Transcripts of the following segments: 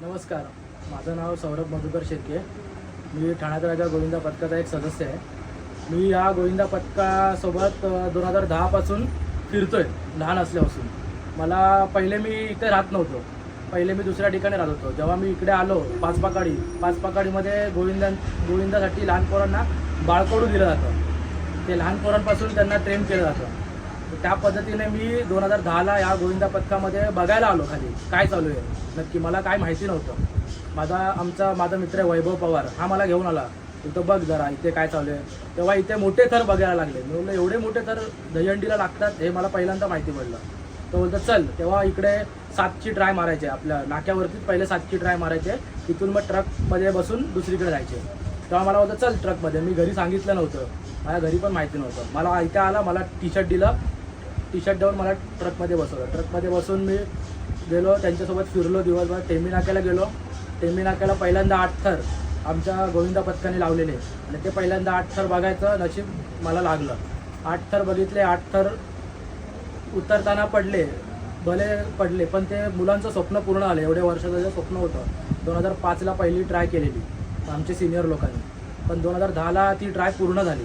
नमस्कार. माझं नाव सौरभ मधुकर शेळके मी ठाण्यात राजा गोविंदा पथकाचा एक सदस्य आहे. मी या गोविंदा पथकासोबत दोन हजार दहापासून फिरतो आहे लहान असल्यापासून. मला पहिले मी इथे राहत नव्हतो. पहिले मी दुसऱ्या ठिकाणी राहत होतो. जेव्हा मी इकडे आलो पाचपाकाडी पाचपाकाडीमध्ये गोविंदा गोविंदासाठी लहान पोरांना बाळकोडू दिलं जातं. ते लहान पोरांपासून त्यांना ट्रेन केलं जातं. त्या पद्धतीने मी दोन हजार दहाला या गोविंदा पथकामध्ये बघायला आलो खाली. काय चालू आहे? नक्की मला काय माहिती नव्हतं. माझा आमचा माझा मित्र आहे वैभव पवार. हा मला घेऊन आला. इथं बघ जरा इथे काय चालू आहे? तेव्हा इथे मोठे थर बघायला लागले. मी बोललो एवढे मोठे थर दहीहंडीला लागतात हे मला पहिल्यांदा माहिती पडलं. तो बोलतो चल. तेव्हा इकडे सातची ट्राय मारायचे आपल्या नाक्यावरतीच पहिले सातची ट्राय मारायचे. तिथून मग ट्रकमध्ये बसून दुसरीकडे जायचे. तेव्हा मला होतं चल ट्रकमध्ये. मी घरी सांगितलं नव्हतं. माझ्या घरी पण माहिती नव्हतं. मला इथे आला मला टी शर्ट दिलं. टी शर्ट देऊन मला ट्रकमध्ये बसवलं. ट्रकमध्ये बसून मी गेलो त्यांच्यासोबत फिरलो दिवसभर. टेमी नाक्याला गेलो. टेमी नाक्याला पहिल्यांदा आठ थर आमच्या गोविंदा पथकाने लावलेले. आणि ते पहिल्यांदा आठ थर बघायचं नशीब मला लागलं. आठ थर बघितले आठ थर उतरताना पडले. भले पडले पण ते मुलांचं स्वप्न पूर्ण आलं एवढ्या वर्षाचं जे स्वप्न होतं. दोन हजार पाचला पहिली ट्राय केलेली आमचे सिनियर लोकांनी. पण दोन हजार दहाला ती ट्राय पूर्ण झाली.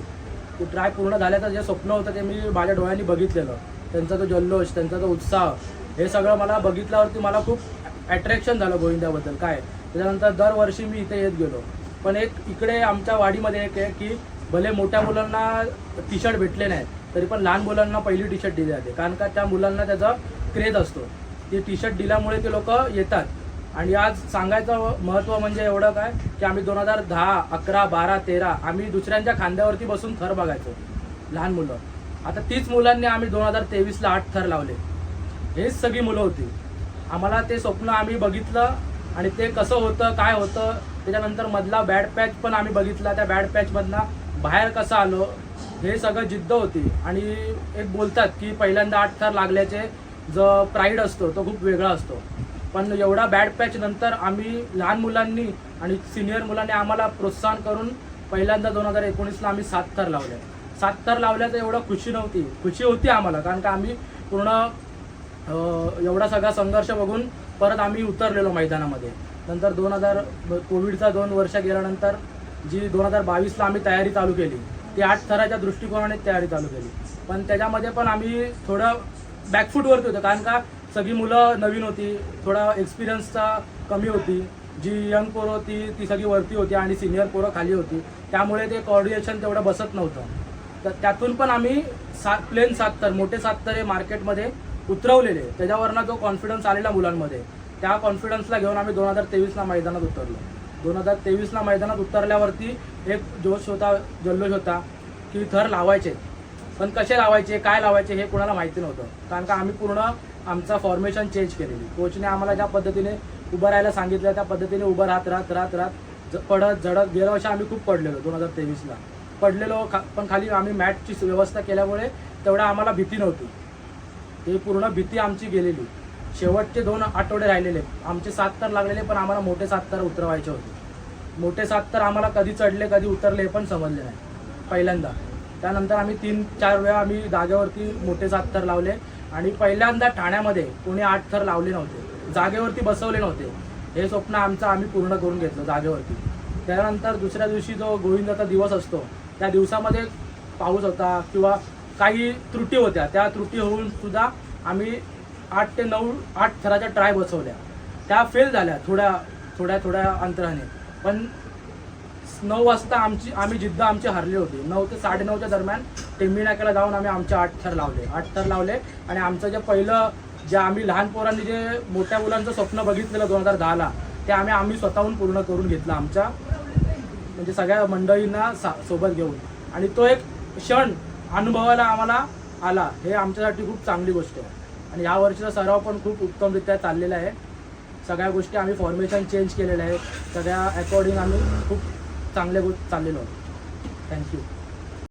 ती ट्राय पूर्ण झाल्याचं जे स्वप्न होतं ते मी माझ्या डोळ्यांनी बघितलेलं. त्यांचा तो जल्लोष त्यांचा तो उत्साह हे सगळं मला बघितल्यावरती मला खूप अट्रॅक्शन झालं गोविंदाबद्दल. काय? त्याच्यानंतर दरवर्षी मी इथे येत गेलो. पण एक इकडे आमच्या वाडीमध्ये एक आहे की भले मोठ्या मुलांना टी शर्ट भेटले नाहीत तरी पण लहान मुलांना पहिली टी शर्ट दिली जाते. कारण का त्या मुलांना त्याचा क्रेज असतो. ते टी शर्ट दिल्यामुळे ते लोक येतात. आणि आज सांगायचं महत्त्व म्हणजे एवढं काय की आम्ही दोन हजार दहा अकरा बारा तेरा आम्ही दुसऱ्यांच्या खांद्यावरती बसून थर बघायचो. लहान मुलं. आता तीच मुलांनी आम्ही दोन हजार तेवीसला आठ थर लावले. हेच सगळी मुलं होती. आम्हाला ते स्वप्न आम्ही बघितलं आणि ते कसं होतं काय होतं त्याच्यानंतर मधला बॅड पॅच पण आम्ही बघितला. त्या बॅड पॅचमधनं बाहेर कसं आलो हे सगळं जिद्द होती. आणि एक बोलतात की पहिल्यांदा आठ थर लागल्याचे जो प्राईड असतो तो खूप वेगळा असतो. पण एवढा बॅड पॅच नंतर आम्ही लहान मुलांनी आणि सिनियर मुलांनी आम्हाला प्रोत्साहन करून पहिल्यांदा दोन हजार एकोणीसला आम्ही सात थर लावले. सात थर तर एवढं खुशी नव्हती. खुशी होती आम्हाला कारण का आम्ही पूर्ण एवढा सगळा संघर्ष बघून परत आम्ही उतरलेलो मैदानामध्ये. नंतर दोन हजार कोविडचा दोन वर्ष गेल्यानंतर जी दोन हजार बावीसला आम्ही तयारी चालू केली ती आठ थराच्या दृष्टिकोनाने तयारी चालू केली. पण त्याच्यामध्ये पण आम्ही थोडं बॅकफूटवरती होतं कारण का सगळी मुलं नवीन होती थोडा एक्सपिरियन्सचा कमी होती. जी यंग पोरं होती ती सगळी वरती होती आणि सिनियर पोरं खाली होती. त्यामुळे ते कॉर्डिनेशन तेवढं बसत नव्हतं. तर त्यातून पण आम्ही सात प्लेन सात तर मोठे सात तर हे मार्केटमध्ये उतरवलेले. त्याच्यावरनं जो कॉन्फिडन्स आलेला मुलांमध्ये त्या कॉन्फिडन्सला घेऊन आम्ही दोन हजार तेवीसला मैदानात उतरलो. दोन हजार तेवीसला मैदानात उतरल्यावरती एक जोश होता जल्लोष होता की थर लावायचे. पण कसे लावायचे काय लावायचे हे कोणाला माहिती नव्हतं. कारण का आम्ही पूर्ण आमचा फॉर्मेशन चेंज केलेली. कोचने आम्हाला ज्या पद्धतीने उभं राहायला सांगितलं त्या पद्धतीने उभं राहत राहत राहत राहत पडत झडत गेल्या वर्षी आम्ही खूप पडलेलो दोन हजार तेवीसला. पडलेलो खा पण खाली आम्ही मॅटची व्यवस्था केल्यामुळे तेवढा आम्हाला भीती नव्हती. ते पूर्ण भीती आमची गेलेली. शेवटचे दोन आठवडे राहिलेले. आमचे सात तर लागलेले पण आम्हाला मोठे सात तर उतरवायचे होते. मोठे सात तर आम्हाला कधी चढले कधी उतरले हे पण समजले नाही पहिल्यांदा. त्यानंतर आम्ही तीन चार वेळा आम्ही जागेवरती मोठे सात थर लावले आणि पहिल्यांदा ठाण्यामध्ये कोणी आठ थर लावले नव्हते. जागेवरती बसवले नव्हते. हे स्वप्न आमचं आम्ही पूर्ण करून घेतलं जागेवरती. त्यानंतर दुसऱ्या दिवशी जो गोविंदाचा दिवस असतो त्या दिवसामध्ये पाऊस होता किंवा काही त्रुटी होत्या. त्या त्रुटी होऊन सुद्धा आम्ही आठ ते नऊ आठ थराच्या ट्राय बसवल्या. त्या फेल झाल्या थोड्या थोड्या थोड्या अंतराने. पण नऊ वाजता आमची आम्ही जिद्द आमची हरली होती. नऊ ते साडेनऊच्या दरम्यान टेंबी नाक्याला जाऊन आम्ही आमचे आठ थर लावले. आठ थर लावले आणि आमचं जे पहिलं जे आम्ही लहान पोरांनी जे मोठ्या मुलांचं स्वप्न बघितलेलं दोन हजार दहाला ते आम्ही आम्ही स्वतःहून पूर्ण करून घेतलं आमच्या म्हणजे सगळ्या मंडळींना सा सोबत घेऊन. आणि तो एक क्षण अनुभवायला आम्हाला आला. हे आमच्यासाठी खूप चांगली गोष्ट आहे. आणि या वर्षीचा सराव पण खूप उत्तमरित्या चाललेला आहे. सगळ्या गोष्टी आम्ही फॉर्मेशन चेंज केलेलं आहे सगळ्या अकॉर्डिंग आम्ही खूप चांगले चाललेलो आहोत. थँक्यू